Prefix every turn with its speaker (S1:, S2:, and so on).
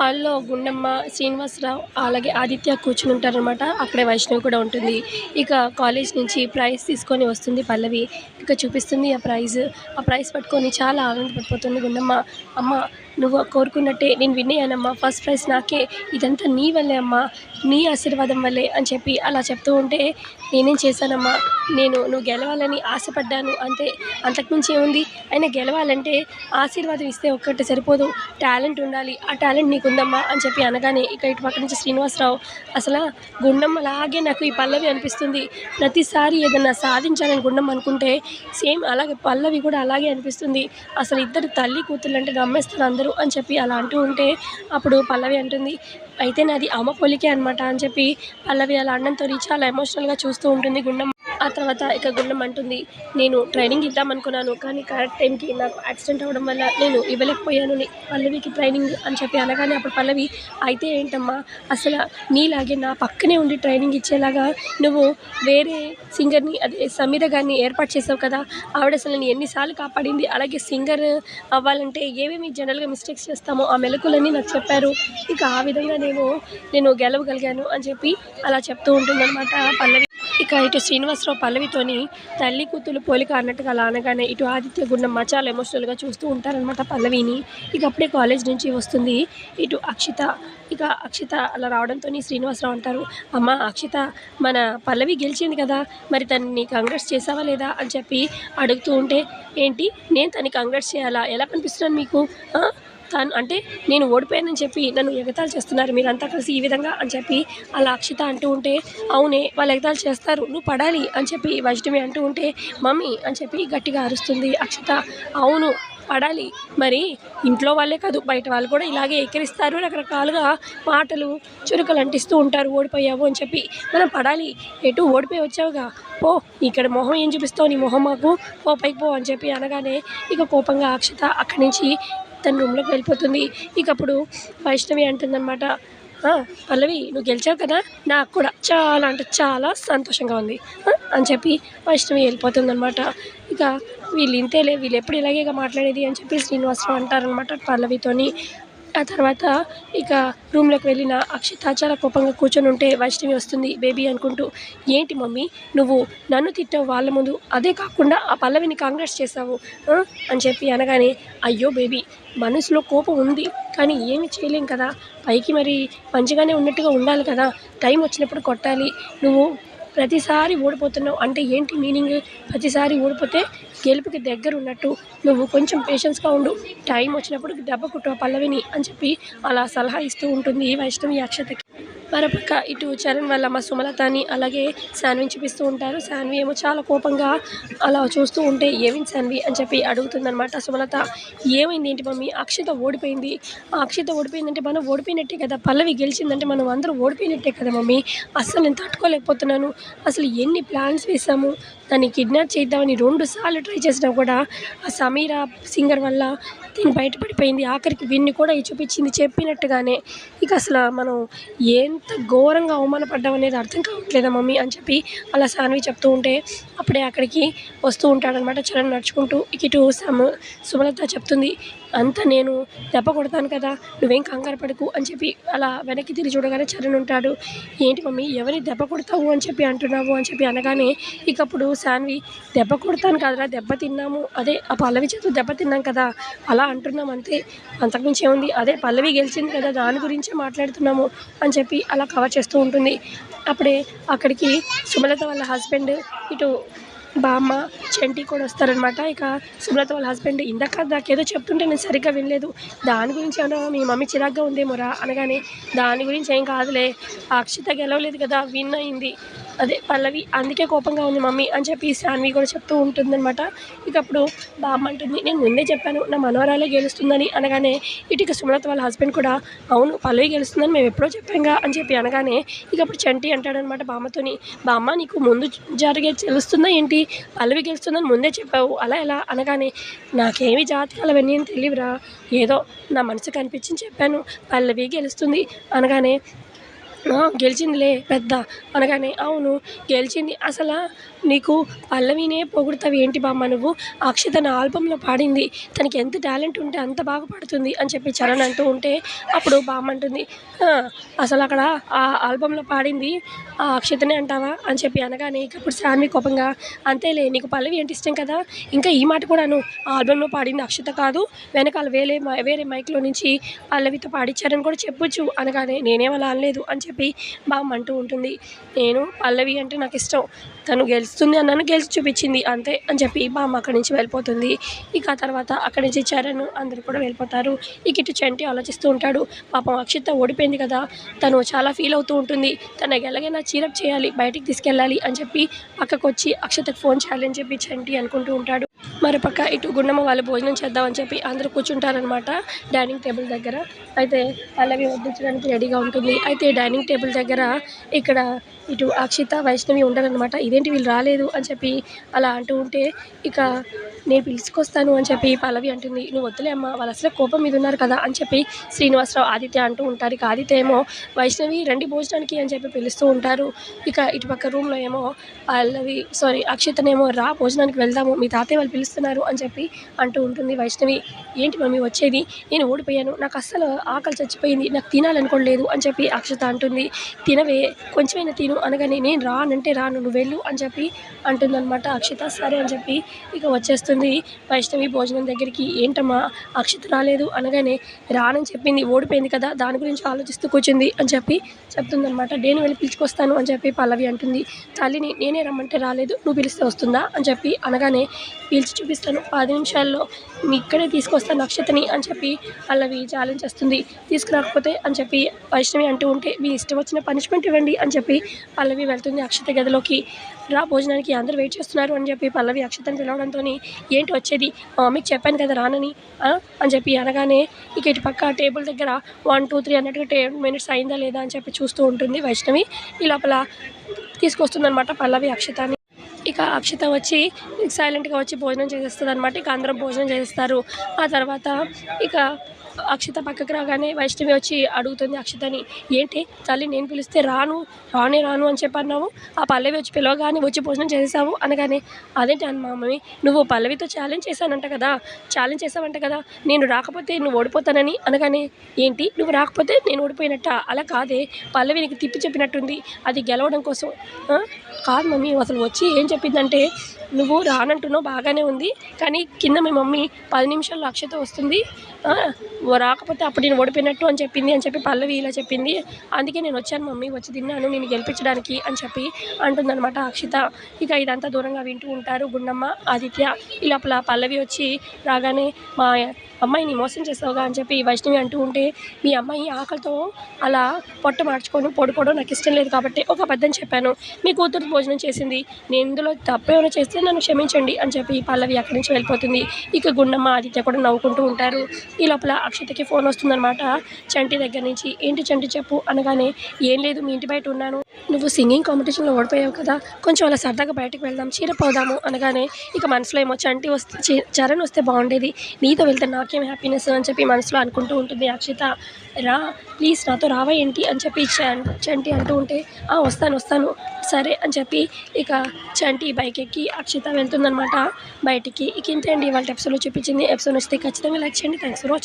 S1: హాల్లో గుండమ్మ శ్రీనివాసరావు అలాగే ఆదిత్య కూర్చుని ఉంటారనమాట అక్కడే వైష్ణవి కూడా ఉంటుంది. ఇక కాలేజ్ నుంచి ప్రైజ్ తీసుకొని వస్తుంది పల్లవి. ఇక చూపిస్తుంది ఆ ప్రైజ్. ఆ ప్రైజ్ పట్టుకొని చాలా ఆనందపడిపోతుంది గుండమ్మ. అమ్మ నువ్వు కోరుకున్నట్టే నేను విన్ ఫస్ట్ ప్రైజ్ నాకే. ఇదంతా నీ వల్లే అమ్మా. నీ ఆశీర్వాదం వల్లే అని చెప్పి అలా చెప్తూ ఉంటే నేనేం చేశానమ్మా? నేను నువ్వు గెలవాలని ఆశపడ్డాను అంతే. అంతకుమించి ఏముంది? అయినా గెలవాలంటే ఆశీర్వాదం ఇస్తే ఒక్కటి సరిపోదు. టాలెంట్ ఉండాలి. ఆ టాలెంట్ నీకుందమ్మా అని చెప్పి అనగానే ఇక ఇటు పక్క నుంచి శ్రీనివాసరావు అసలు గుండమ్మ అలాగే నాకు ఈ పల్లవి అనిపిస్తుంది. ప్రతిసారి ఏదన్నా సాధించాలని గుండెం అనుకుంటే సేమ్ అలాగే పల్లవి కూడా అలాగే అనిపిస్తుంది. అసలు ఇద్దరు తల్లి కూతుళ్ళు అంటే నమ్మేస్తారు అందరూ. అని చెప్పి అలా అంటూ ఉంటే అప్పుడు పల్లవి అంటుంది అయితే నాది అమ్మ పొలికే అనమాట అని చెప్పి పల్లవి అలా అనడంతో చాలా ఎమోషనల్గా చూస్తూ ఉంటుంది గుండమ్మ. ఆ తర్వాత ఇక గుండం అంటుంది నేను ట్రైనింగ్ ఇద్దామనుకున్నాను కానీ కరెక్ట్ టైంకి నాకు యాక్సిడెంట్ అవ్వడం వల్ల నేను ఇవ్వలేకపోయాను పల్లవికి ట్రైనింగ్ అని చెప్పి అనగానే అప్పుడు పల్లవి అయితే ఏంటమ్మా అసలు నీలాగే నా పక్కనే ఉండి ట్రైనింగ్ ఇచ్చేలాగా నువ్వు వేరే సింగర్ని అదే సమీర గారిని ఏర్పాటు చేసావు కదా ఆవిడ అసలు నేను ఎన్నిసార్లు కాపాడింది అలాగే సింగర్ అవ్వాలంటే ఏమేమి జనరల్గా మిస్టేక్స్ చేస్తామో ఆ మెలకులన్నీ నాకు చెప్పారు. ఇక ఆ విధంగా నేను నేను గెలవగలిగాను అని చెప్పి అలా చెప్తూ ఉంటుందన్నమాట పల్లవి. ఇక ఇటు శ్రీనివాసరావు పల్లవితోని తల్లి కూతురు పోలిక అన్నట్టుగా అలా అనగానే ఇటు ఆదిత్య గుండమ్మ చాలా ఎమోషనల్గా చూస్తూ ఉంటారనమాట పల్లవిని. ఇక అప్పుడే కాలేజ్ నుంచి వస్తుంది ఇటు అక్షిత. ఇక అక్షిత అలా రావడంతో శ్రీనివాసరావు అంటారు అమ్మ అక్షిత మన పల్లవి గెలిచింది కదా మరి తనని కంగ్రెస్ చేసావా లేదా? అని చెప్పి అడుగుతూ ఉంటే ఏంటి? నేను తనని కంగ్రెస్ చేయాలా? ఎలా కనిపిస్తున్నాను మీకు? తను అంటే నేను ఓడిపోయానని చెప్పి నన్ను ఎగతాలు చేస్తున్నారు మీరంతా కలిసి ఈ విధంగా అని చెప్పి అలా అక్షిత అంటూ ఉంటే అవునే వాళ్ళు ఎగతాలు చేస్తారు నువ్వు పడాలి అని చెప్పి వైష్ణవి అంటూ ఉంటే మమ్మీ అని చెప్పి గట్టిగా అరుస్తుంది అక్షిత. అవును పడాలి. మరి ఇంట్లో వాళ్ళే కాదు బయట వాళ్ళు కూడా ఇలాగే ఎక్కిరిస్తారు రకరకాలుగా మాటలు చురుకలు అంటిస్తూ ఉంటారు ఓడిపోయావు అని చెప్పి. మనం పడాలి. ఎటు ఓడిపోయి వచ్చావుగా? పో ఇక్కడ మొహం ఏం చూపిస్తావు? నీ మొహం మాకు. పో పైకి పో అని చెప్పి అనగానే ఇక కోపంగా అక్షిత అక్కడి నుంచి తన రూమ్లోకి వెళ్ళిపోతుంది. ఇక అప్పుడు వైష్ణవి అంటుందన్నమాట పల్లవి నువ్వు గెలిచావు కదా? నాకు కూడా చాలా అంటే చాలా సంతోషంగా ఉంది. అని చెప్పి వైష్ణవి వెళ్ళిపోతుందన్నమాట. ఇక వీళ్ళు ఇంతేలే వీళ్ళు ఎప్పుడు ఇలాగే మాట్లాడేది అని చెప్పి శ్రీనివాసరావు అంటారనమాట పల్లవితోని. ఆ తర్వాత ఇక రూమ్లోకి వెళ్ళిన అక్షిత చాలా కోపంగా కూర్చొని ఉంటే వైష్ణవి వస్తుంది బేబీ అనుకుంటూ ఏంటి మమ్మీ నువ్వు నన్ను తిట్టావు వాళ్ళ ముందు అదే కాకుండా ఆ పల్లవిని కాంగ్రెస్ చేసావు అని చెప్పి అనగానే అయ్యో బేబీ మనసులో కోపం ఉంది కానీ ఏమి చేయలేం కదా పైకి మరి మంచిగానే ఉన్నట్టుగా ఉండాలి కదా టైం వచ్చినప్పుడు కొట్టాలి నువ్వు ప్రతిసారి ఓడిపోతున్నావు అంటే ఏంటి మీనింగ్? ప్రతిసారి ఓడిపోతే గెలుపుకి దగ్గర ఉన్నట్టు. నువ్వు కొంచెం పేషెన్స్గా ఉండు. టైం వచ్చినప్పుడు దెబ్బ కుట్టు పల్లవిని అని చెప్పి అలా సలహా ఇస్తూ ఉంటుంది వైష్ణవి అక్షతకి. మరోపక్క ఇటు చరణ్ వల్ల మా సుమలతని అలాగే శాన్విని చూపిస్తూ ఉంటారు. శాన్వి ఏమో చాలా కోపంగా అలా చూస్తూ ఉంటే ఏమైంది శాన్వి? అని చెప్పి అడుగుతుందనమాట సుమలత. ఏమైంది ఏంటి మమ్మీ? అక్షత ఓడిపోయింది. ఆ అక్షత ఓడిపోయిందంటే మనం ఓడిపోయినట్టే కదా. పల్లవి గెలిచిందంటే మనం అందరూ ఓడిపోయినట్టే కదా మమ్మీ. అస్సలు నేను తట్టుకోలేకపోతున్నాను. అసలు ఎన్ని ప్లాన్స్ వేసాము దాన్ని కిడ్నాప్ చేద్దామని రెండు సార్లు ట్రై చేసినా కూడా ఆ సమీరా సింగర్ వల్ల దీన్ని బయటపడిపోయింది. ఆఖరికి విన్ని కూడా చూపించింది చెప్పినట్టుగానే. ఇక అసలు మనం ఏం ఎంత ఘోరంగా అవమానపడ్డాం అనేది అర్థం కావట్లేదా మమ్మీ అని చెప్పి అలా సాన్వి చెప్తూ ఉంటే అప్పుడే అక్కడికి వస్తూ ఉంటాడనమాట చరణ్ నడుచుకుంటూ. ఇక ఇటు సమ సుమలత చెప్తుంది అంతా నేను దెబ్బ కొడతాను కదా నువ్వేం కంగారు పడకు అని చెప్పి అలా వెనక్కి తిరిగి చూడగానే చరణ్ ఉంటాడు. ఏంటి మమ్మీ ఎవరిని దెబ్బ కొడతావు అని చెప్పి అంటున్నావు? అని చెప్పి అనగానే ఇకప్పుడు సాన్వి శాన్వి దెబ్బ కొడతాను కదరా దెబ్బ తిన్నాము. అదే ఆ పల్లవి చేతులు దెబ్బ తిన్నాం కదా అలా అంటున్నాం అంతే. అంతకుమించి ఏముంది? అదే పల్లవి గెలిచింది కదా దాని గురించే మాట్లాడుతున్నాము అని చెప్పి అలా కవర్ చేస్తూ ఉంటుంది. అప్పుడే అక్కడికి సుమలత వాళ్ళ హస్బెండ్ ఇటు బామ్మ చంటి కూడా వస్తారనమాట ఇక సుమలత వాళ్ళ హస్బెండ్ ఇందాక నాకేదో చెప్తుంటే నేను సరిగ్గా వినలేదు. దాని గురించి అన్నా మీ మమ్మీ చిరాగ్గా ఉందేమోరా అనగానే దాని గురించి ఏం కాదులే. అక్షిత గెలవలేదు కదా విన్ అయింది. అదే పల్లవి అందుకే కోపంగా ఉంది మమ్మీ అని చెప్పి శాన్వి కూడా చెప్తూ ఉంటుందన్నమాట. ఇక అప్పుడు బామ్మ అంటుంది నేను ముందే చెప్పాను నా మనవరాలే గెలుస్తుందని అనగానే ఇటుక సుమలత వాళ్ళ హస్బెండ్ కూడా అవును పల్లవి గెలుస్తుందని మేము ఎప్పుడో చెప్పాంగా అని చెప్పి అనగానే ఇక అప్పుడు చంటి అంటాడనమాట బామ్మతోని బామ్మ నీకు ముందు జరిగే తెలుస్తుందా ఏంటి? పల్లవి గెలుస్తుందని ముందే చెప్పావు అలా ఎలా? అనగానే నాకేమి జాతకాలు అవన్నీ ఏం తెలియదురా ఏదో నా మనసు కనిపించింది చెప్పాను పల్లవి గెలుస్తుంది అనగానే గెలిచిందిలే పెద్ద అనగానే అవును గెలిచింది. అసలు నీకు పల్లవినే పొగుడుతావు ఏంటి బామ్మ నువ్వు? అక్ష నా ఆల్బంలో పాడింది. తనకి ఎంత టాలెంట్ ఉంటే అంత బాగా పాడుతుంది అని చెప్పి చరణ్ అంటూ ఉంటే అప్పుడు బామ్మ అంటుంది అసలు అక్కడ ఆ ఆల్బంలో పాడింది ఆ అక్షతనే అంటావా? అని చెప్పి అనగానే ఇక ఇప్పుడు శాన్వి కోపంగా అంతేలే నీకు పల్లవి అంటే ఇష్టం కదా? ఇంకా ఈ మాట కూడాను ఆల్బంలో పాడింది అక్షత కాదు. వెనకాల వేరే మై- వేరే మైక్లో నుంచి పల్లవితో పాడించారని కూడా చెప్పొచ్చు. అనగానే నేనేం అలా అనలేదు. అని చెప్పి బామ్మ అంటూ ఉంటుంది. నేను పల్లవి అంటే నాకు ఇష్టం. తను గెలుస్తుంది అన్నాను గెలిచి చూపించింది. అంతే అని చెప్పి బామ్మ అక్కడి నుంచి వెళ్ళిపోతుంది. ఇక ఆ తర్వాత అక్కడి నుంచి చరణ్ అందరూ కూడా వెళ్ళిపోతారు. ఇక ఇటు చంటి ఆలోచిస్తూ ఉంటాడు. పాపం అక్షిత ఓడిపోయింది కదా. తను చాలా ఫీల్ అవుతూ ఉంటుంది. తనకి ఎలాగైనా చీరప్ చేయాలి. బయటికి తీసుకెళ్ళాలి అని చెప్పి పక్కకు వచ్చి అక్షతకు ఫోన్ చేయాలని చెప్పి చంటి అనుకుంటూ ఉంటాడు. మరోపక్క ఇటు గుండమ్మ వాళ్ళు భోజనం చేద్దామని చెప్పి అందరూ కూర్చుంటారనమాట డైనింగ్ టేబుల్ దగ్గర. అయితే పల్లవి వడ్డించడానికి రెడీగా ఉంటుంది. అయితే డైనింగ్ టేబుల్ దగ్గర ఇక్కడ ఇటు అక్షిత వైష్ణవి ఉండరనమాట ఇదేంటి వీళ్ళు రాలేదు అని చెప్పి అలా అంటూ ఉంటే ఇక నేను పిలుచుకొస్తాను అని చెప్పి పల్లవి అంటుంది. నువ్వు వద్దులే అమ్మ వాళ్ళు అసలు కోపం మీద ఉన్నారు కదా అని చెప్పి శ్రీనివాసరావు ఆదిత్య అంటూ ఉంటారు. ఇక ఆదిత్య ఏమో వైష్ణవి రండి భోజనానికి అని చెప్పి పిలుస్తూ ఉంటారు. ఇక ఇటుపక్క రూమ్లో ఏమో పల్లవి సారీ అక్షితనేమో రా భోజనానికి వెళ్దాము. మీ తాతయ్య వాళ్ళు పిలుస్తున్నారు అని చెప్పి అంటూ ఉంటుంది వైష్ణవి. ఏంటి మమ్మీ వచ్చేది? నేను ఓడిపోయాను. నాకు అస్సలు ఆకలి చచ్చిపోయింది. నాకు తినాలనుకోలేదు అని చెప్పి అక్షత అంటుంది. తినవే. కొంచెమైనా తిను అనగానే నేను రానంటే రాను. నువ్వు వెళ్ళు అని చెప్పి అంటుందన్నమాట అక్షిత. సరే అని చెప్పి ఇక వచ్చేస్తుంది వైష్ణవి భోజనం దగ్గరికి. ఏంటమ్మా? అక్షిత రాలేదు అనగానే రానని చెప్పింది. ఓడిపోయింది కదా. దాని గురించి ఆలోచిస్తూ కూర్చుంది అని చెప్పి చెప్తుందనమాట నేను వెళ్ళి పిలుచుకొస్తాను అని చెప్పి పల్లవి అంటుంది. తల్లిని నేనే రమ్మంటే రాలేదు. నువ్వు పిలిస్తే వస్తుందా? అని చెప్పి అనగానే పీల్చి చూపిస్తాను. పది నిమిషాల్లో మీ ఇక్కడే తీసుకొస్తాను అక్షతని అని చెప్పి పల్లవి ఛాలెంజ్ చేస్తుంది. తీసుకురాకపోతే అని చెప్పి వైష్ణవి అంటూ ఉంటే మీ ఇష్టం వచ్చిన పనిష్మెంట్ ఇవ్వండి అని చెప్పి పల్లవి వెళ్తుంది అక్షత గదిలోకి. రా భోజనానికి అందరూ వెయిట్ చేస్తున్నారు అని చెప్పి పల్లవి అక్షతని పిలవడంతో ఏంటి వచ్చేది? మా మమ్మీకి చెప్పాను కదా రానని అని చెప్పి అనగానే ఇక ఇటు పక్క టేబుల్ దగ్గర వన్ టూ త్రీ అన్నట్టుగా టెన్ మినిట్స్ అయిందా లేదా? అని చెప్పి చూస్తూ ఉంటుంది వైష్ణవి. ఈ లోపల తీసుకొస్తుందనమాట పల్లవి అక్షతాన్ని ఇక అక్షిత వచ్చి సైలెంట్గా వచ్చి భోజనం చేసేస్తుంది అనమాట ఇక అందరం భోజనం చేస్తారు ఆ తర్వాత ఇక అక్షత పక్కకి రాగానే వైష్ణవి వచ్చి అడుగుతుంది అక్షితని ఏంటి? తల్లి నేను పిలిస్తే రాను రానే రాను అని చెప్పి అన్నావు ఆ పల్లవి వచ్చి పిలవగానే వచ్చి భోజనం చేసేసావు? అనగానే అదేంటి అని మమ్మీ నువ్వు పల్లవితో ఛాలెంజ్ చేశానంట కదా ఛాలెంజ్ చేసావంట కదా నేను రాకపోతే నువ్వు ఓడిపోతానని? అనగానే ఏంటి? నువ్వు రాకపోతే నేను ఓడిపోయినట్ట? అలా కాదే పల్లవి నీకు తిప్పి చెప్పినట్టుంది అది గెలవడం కోసం. కాదు మమ్మీ అసలు వచ్చి ఏం చెప్పిందంటే నువ్వు రానంటున్నావు బాగానే ఉంది. కానీ కింద మీ మమ్మీ పది నిమిషాల్లో అక్షత వస్తుంది. రాకపోతే అప్పుడు నేను ఓడిపోయినట్టు అని చెప్పింది అని చెప్పి పల్లవి ఇలా చెప్పింది. అందుకే నేను వచ్చాను మమ్మీ వచ్చి తిన్నాను నేను గెలిపించడానికి అని చెప్పి అంటుందన్నమాట అక్షిత. ఇక ఇదంతా దూరంగా వింటూ ఉంటారు గుండమ్మ ఆదిత్య. ఈ లోపల పల్లవి వచ్చి రాగానే మా అమ్మాయిని మోసం చేసావుగా అని చెప్పి వైష్ణవి అంటూ ఉంటే మీ అమ్మాయి ఆకలితో అలా పొట్ట మార్చుకొని పడుకోవడం నాకు ఇష్టం లేదు కాబట్టి ఒక అబద్ధం చెప్పాను. మీ కూతురు భోజనం చేసింది. నేను ఇందులో తప్పేమైనా చేస్తే నన్ను క్షమించండి అని చెప్పి పల్లవి అక్కడి నుంచి వెళ్ళిపోతుంది. ఇక గుండమ్మ ఆదిత్య కూడా నవ్వుకుంటూ ఉంటారు. ఈ లోపల అక్షతకి ఫోన్ వస్తుందన్నమాట. చంటి దగ్గర నుంచి ఏంటి చంటి చెప్పు? అనగానే ఏం లేదు మీ ఇంటి బయట ఉన్నాను. నువ్వు సింగింగ్ కాంపిటీషన్లో ఓడిపోయావు కదా కొంచెం అలా సరదాగా బయటకు వెళ్దాం చీర పోదాము అనగానే ఇక మనసులో ఏమో చంటి వస్తే చి- చరణ్ వస్తే బాగుండేది. నీతో వెళ్తే నాకేం హ్యాపీనెస్ అని చెప్పి మనసులో అనుకుంటూ ఉంటుంది అక్షిత. రా ప్లీజ్ నాతో రావా ఏంటి అని చెప్పి చంటి అంటూ ఉంటే "ఆ, వస్తాను వస్తాను సరే అని చెప్పి ఇక చంటి బైక్ ఎక్కి అక్షిత వెళ్తుందనమాట బయటికి. ఇక ఇంతే అండి వాళ్ళ ఎపిసోడ్లో చూపించింది. ఎపిసోడ్ వస్తే ఖచ్చితంగా లైక్ చేయండి. Thanks for watching